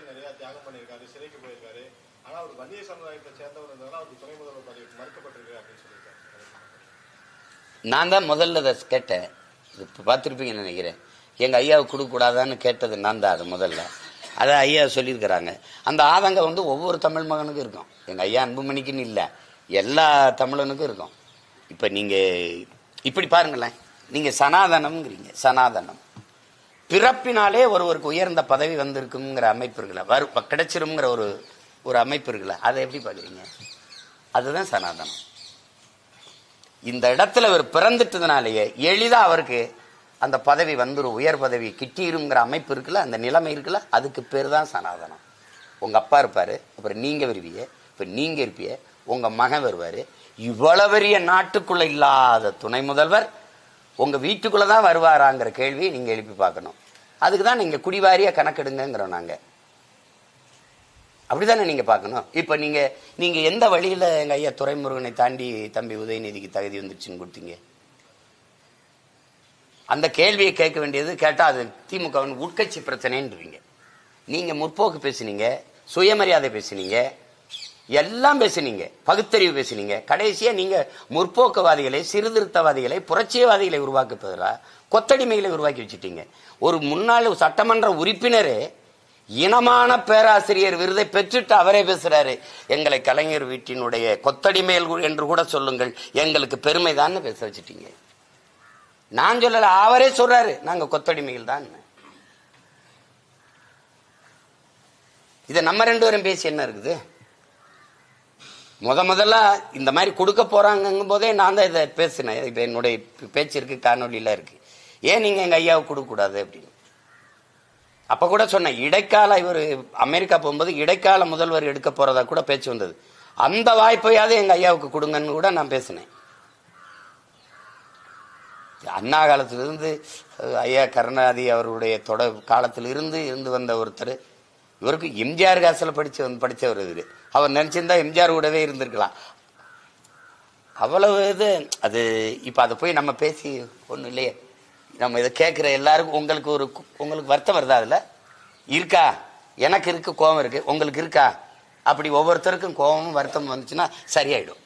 விஷயம் நிறையா தியாகம் பண்ணியிருக்காரு சிறைக்கு போயிருக்காரு. ஆனால் அவர் வன்னிய சமுதாயத்தை சேர்ந்தவர் இருந்ததுனால அவருக்கு துணை முதல்வர் பதவி மறுக்கப்பட்டிருக்கு அப்படின்னு சொல்லியிருக்காரு. நான் தான் முதல்ல அதை கேட்டேன். இப்போ பார்த்துருப்பீங்கன்னு நினைக்கிறேன். எங்கள் ஐயாவுக்கு கொடுக்கக்கூடாதான்னு கேட்டது நான் தான் அது முதல்ல. அதை ஐயா சொல்லியிருக்கிறாங்க. அந்த ஆதங்கம் வந்து ஒவ்வொரு தமிழ் மகனுக்கும் இருக்கும். எங்கள் ஐயா அன்புமணிக்குன்னு இல்லை. எல்லா தமிழனுக்கும் இருக்கும். இப்போ நீங்கள் இப்படி பாருங்களேன். நீங்கள் சனாதனம்ங்கிறீங்க. சனாதனம். பிறப்பினாலே ஒருவருக்கு உயர்ந்த பதவி வந்திருக்குங்கிற அமைப்பு இருக்குல்ல வரு கிடைச்சிருங்கிற ஒரு ஒரு அமைப்பு இருக்குல்ல அதை எப்படி பார்க்குறீங்க? அதுதான் சனாதனம். இந்த இடத்துல அவர் பிறந்துட்டதுனாலேயே எளிதாக அவருக்கு அந்த பதவி வந்துடும் உயர் பதவி கிட்டிருங்கிற அமைப்பு இருக்குல்ல அந்த நிலைமை இருக்குல்ல அதுக்கு பேர் தான் சனாதனம். உங்கள் அப்பா இருப்பார் அப்புறம் நீங்கள் வருவிய இப்போ நீங்கள் இருப்பிய உங்கள் மகன் வருவார். இவ்வளவு பெரிய நாட்டுக்குள்ளே இல்லாத துணை முதல்வர் உங்கள் வீட்டுக்குள்ளே தான் வருவாராங்கிற கேள்வியை நீங்கள் எழுப்பி பார்க்கணும். அதுக்கு தான் நீங்கள் குடிவாரியாக கணக்கெடுங்கிறோம் நாங்கள் அப்படி தானே நீங்கள் பார்க்கணும். இப்போ நீங்கள் நீங்கள் எந்த வழியில் எங்கள் ஐயா துரைமுருகனை தாண்டி தம்பி உதயநிதிக்கு தகுதி வந்துருச்சுன்னு கொடுத்தீங்க? அந்த கேள்வியை கேட்க வேண்டியது கேட்டால் அது திமுகவின் உட்கட்சி பிரச்சனைன்றீங்க. நீங்கள் முற்போக்கு பேசுனீங்க சுயமரியாதை பேசுனீங்க எல்லாம் பேசுனீங்க. பகுத்தறிவு பேசுனீங்க. கடைசியா நீங்க முற்போக்குவாதிகளை சிறுதிருத்தவாதிகளை புரட்சியவாதிகளை உருவாக்க கொத்தடிமைகளை உருவாக்கி வச்சுட்டீங்க. ஒரு முன்னாள் சட்டமன்ற உறுப்பினரே இனமான பேராசிரியர் விருதை பெற்றுட்டு அவரே பேசுறாரு. எங்களை கலைஞர் வீட்டினுடைய கொத்தடிமைகள் என்று கூட சொல்லுங்கள். எங்களுக்கு பெருமைதான்னு பேச வச்சுட்டீங்க. நான் சொல்லல அவரே சொல்றாரு. நாங்க கொத்தடிமைகள் தான். இதை நம்ம ரெண்டு பேரும் பேசி என்ன இருக்குது? முத முதல்ல இந்த மாதிரி கொடுக்க போறாங்கங்கும் போதே நான் தான் இதை பேசினேன். இப்போ என்னுடைய பேச்சு இருக்கு காணொலியில இருக்கு. ஏன் நீங்க எங்க ஐயாவுக்கு கொடுக்க கூடாது அப்படின்னு? அப்ப கூட சொன்னேன் இடைக்கால இவர் அமெரிக்கா போகும்போது இடைக்கால முதல்வர் எடுக்க போறதா கூட பேச்சு வந்தது. அந்த வாய்ப்பையாவது எங்க ஐயாவுக்கு கொடுங்கன்னு கூட நான் பேசினேன். அண்ணா காலத்திலிருந்து ஐயா கருணாதி அவருடைய தொட காலத்திலிருந்து இருந்து வந்த ஒருத்தர் இவருக்கு எம்ஜிஆர் காசில் படிச்சு வந்து படிச்சவர் அவர் நினச்சிருந்தா எம்ஜிஆர் கூடவே இருந்திருக்கலாம். அவ்வளவு இது அது இப்போ அதை போய் நம்ம பேசி ஒன்றும் இல்லையே. நம்ம இதை கேட்குற எல்லாருக்கும் உங்களுக்கு ஒரு உங்களுக்கு வருத்தம் வருதா அதில்? இருக்கா? எனக்கு இருக்கு கோபம் இருக்கு. உங்களுக்கு இருக்கா? அப்படி ஒவ்வொருத்தருக்கும் கோபமும் வருத்தம் வந்துச்சுன்னா சரியாயிடும்.